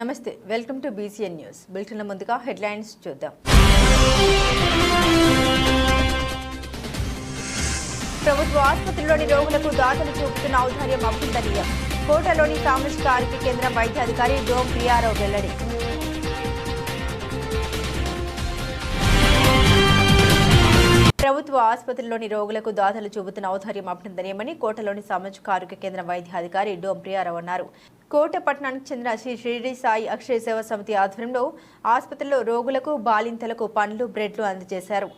నమస్తే welcome to BCN news. బులెటిన్ల ముందుగా హెడ్లైన్స్ చూద్దాం. ప్రభుత్వ ఆసుపత్రిలోని రోగులకు దాతలు చూపుతున్న ఔదార్యం అభ్యంతరీయం. కోటలోని సామాజిక ఆరోగ్య కేంద్రం వైద్యాధికారి డోమ్ ప్రియారావు వెల్లడి. ప్రభుత్వ ఆసుపత్రిలోని రోగులకు దాతలు చూపుతున్న ఔదార్యం అభ్యంతరీయమని కోటలోని సామాజిక ఆరోగ్య కేంద్రం వైద్యాధికారి డోం ప్రియారావు అన్నారు. కోటపట్నానికి చెందిన శ్రీ షిరిడి సాయి అక్షయ సేవ సమితి ఆధ్వర్యంలో ఆసుపత్రిలో రోగులకు బాలింతలకు పండ్లు బ్రెడ్లు అందజేశారు.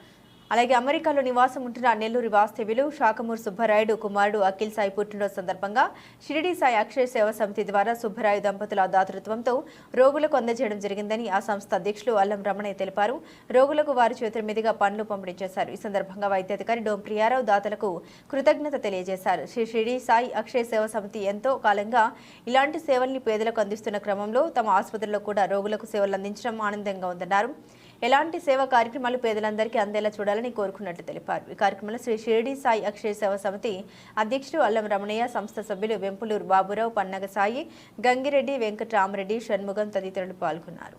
అలాగే అమెరికాలో నివాసం ఉంటున్న నెల్లూరి వాస్తవ్యులు షాకమూరు సుబ్బరాయుడు కుమారుడు అఖిల్ సాయి పుట్టినరోజు సందర్భంగా షిరిడి సాయి అక్షయ సేవ సమితి ద్వారా సుబ్బరాయు దంపతుల దాతృత్వంతో రోగులకు అందజేయడం జరిగిందని ఆ సంస్థ అధ్యక్షులు అల్లం రమణయ్య తెలిపారు. రోగులకు వారి చేతుల మీదుగా పనులు పంపిణీ చేశారు. ఈ సందర్భంగా వైద్యాధికారి డోం ప్రియారావు దాతలకు కృతజ్ఞత తెలియజేశారు. శ్రీ షిరిడి సాయి అక్షయ సేవ సమితి ఎంతో కాలంగా ఇలాంటి సేవల్ని పేదలకు అందిస్తున్న క్రమంలో తమ ఆసుపత్రిలో కూడా రోగులకు సేవలు అందించడం ఆనందంగా ఉందన్నారు. ఎలాంటి సేవా కార్యక్రమాలు పేదలందరికీ అందేలా చూడాలని కోరుకున్నట్లు తెలిపారు. ఈ కార్యక్రమంలో శ్రీ షిరిడి సాయి అక్షయ సేవ సమితి అధ్యక్షుడు అల్లం రమణయ్య సంస్థ సభ్యులు వెంపులూరు బాబురావు పన్నగ సాయి గంగిరెడ్డి వెంకటరామరెడ్డి షణ్ముగం తదితరులు పాల్గొన్నారు.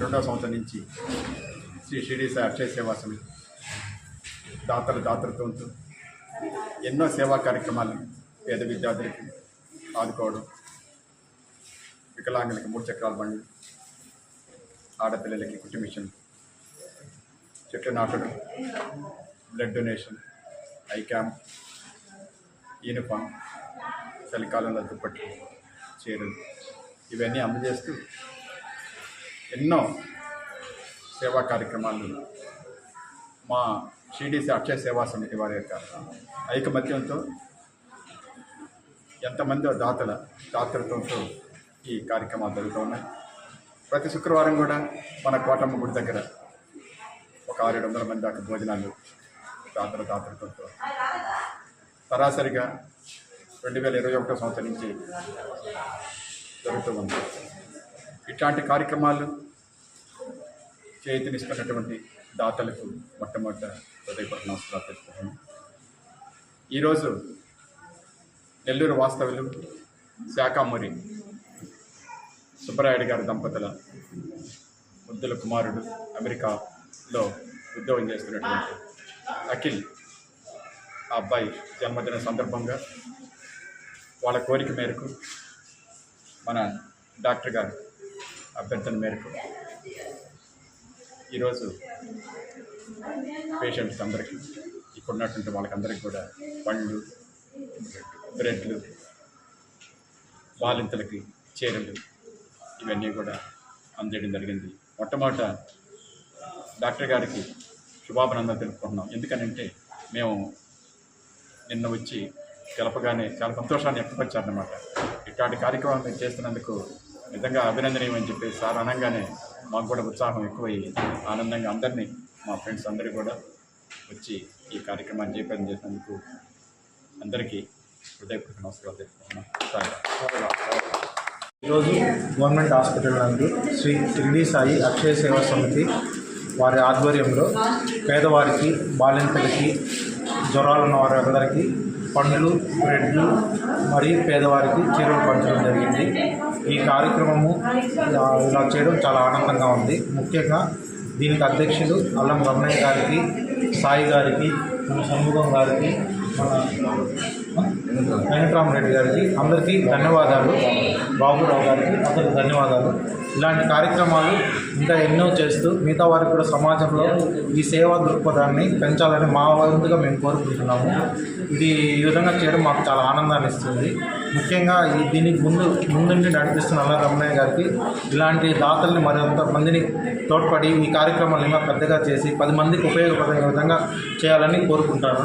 రెండవ సంవత్సరం నుంచి శ్రీ షిరిడి సాయి అక్షయ సేవా సమితి దాతల దాతలతో ఎన్నో సేవా కార్యక్రమాలు పేద విద్యార్థులకి ఆదుకోవడం వికలాంగులకి మూడు చక్రాల బండ్లు ఆడపిల్లలకి కుటుంబిషన్ చెట్లు నాటడం blood donation eye camp uniform చలికాలంలో దుప్పట్లు చీరలు ఇవన్నీ అందజేస్తూ ఎన్నో సేవా కార్యక్రమాలు మా షిడిసి అక్షయ సేవా సమితి వారి యొక్క ఐకమత్యంతో ఎంతమందో దాతల దాతృత్వంతో ఈ కార్యక్రమాలు జరుగుతూ ఉన్నాయి. ప్రతి శుక్రవారం కూడా మన కోటమ్మ గుడి దగ్గర ఒక ఆరు ఏడు వందల మంది దాకా భోజనాలు తాతల తాతలతో సరాసరిగా రెండు వేల ఇరవై ఒకటో సంవత్సరం నుంచి జరుగుతూ ఉంది. ఇట్లాంటి కార్యక్రమాలు చేతినిస్తున్నటువంటి దాతలకు మొట్టమొదట హృదయపూర్వక నమస్కారాలు తెలుపుతున్నాను. ఈరోజు నెల్లూరు వాస్తవులు శాఖామూరి సుబ్బరాయుడు గారి దంపతుల ముద్దుల కుమారుడు అమెరికాలో ఉద్యోగం చేస్తున్నటువంటి అఖిల్ ఆ అబ్బాయి జన్మదిన సందర్భంగా వాళ్ళ కోరిక మేరకు మన డాక్టర్ గారు అభ్యర్థన మేరకు ఈరోజు పేషెంట్స్ అందరికీ ఇప్పుడున్నటువంటి ఉన్నటువంటి వాళ్ళకందరికీ కూడా పండ్లు బ్రెడ్లు బాలింతలకి చీరలు ఇవన్నీ కూడా అందజేయడం జరిగింది. మొట్టమొదట డాక్టర్ గారికి శుభాభినందనలు తెలుపుకుంటున్నాం. ఎందుకనంటే మేము నిన్న వచ్చి తెలపగానే చాలా సంతోషాన్ని వ్యక్తపరిచారనమాట ఇట్లాంటి కార్యక్రమాలు మీరు చేస్తున్నందుకు నిజంగా అభినందనీయమని చెప్పి సార్ అనగానే మాకు కూడా ఉత్సాహం ఎక్కువయ్యి ఆనందంగా అందరినీ మా ఫ్రెండ్స్ అందరూ కూడా వచ్చి ఈ కార్యక్రమాన్ని చేపని చేసినందుకు అందరికీ హృదయపూర్వక నమస్కారాలు తెలుపుతున్నాను సార్ ఈరోజు గవర్నమెంట్ హాస్పిటల్ నందు శ్రీ షిరిడి సాయి అక్షయ సేవా సమితి వారి ఆధ్వర్యంలో పేదవారికి బాలింతలకి జ్వరాలు ఉన్న వారి అందరికీ పండ్లు బ్రెడ్లు మరియు పేదవారికి చీరలు పంచడం జరిగింది. ఈ కార్యక్రమము ఇలా చేయడం చాలా ఆనందంగా ఉంది. ముఖ్యంగా దీనికి అధ్యక్షులు అల్లం రమణయ్య గారికి సాయి గారికి సమూహం గారికి వెంకటరామరెడ్డి గారికి అందరికీ ధన్యవాదాలు. బాబురావు గారికి అందరికీ ధన్యవాదాలు. ఇలాంటి కార్యక్రమాలు ఇంకా ఎన్నో చేస్తూ మిగతా వారికి కూడా సమాజంలో ఈ సేవా దృక్పథాన్ని పెంచాలని మా వంతుగా మేము కోరుకుంటున్నాము. ఇది ఈ విధంగా చేయడం మాకు చాలా ఆనందాన్ని ఇస్తుంది. ముఖ్యంగా ఈ దీనికి ముందు ముందుండి నడిపిస్తున్న అల్ల రమణయ్య గారికి ఇలాంటి దాతల్ని మరింత మందిని తోడ్పడి ఈ కార్యక్రమాలు ఇంకా పెద్దగా చేసి పది మందికి ఉపయోగపడే విధంగా చేయాలని కోరుకుంటాను.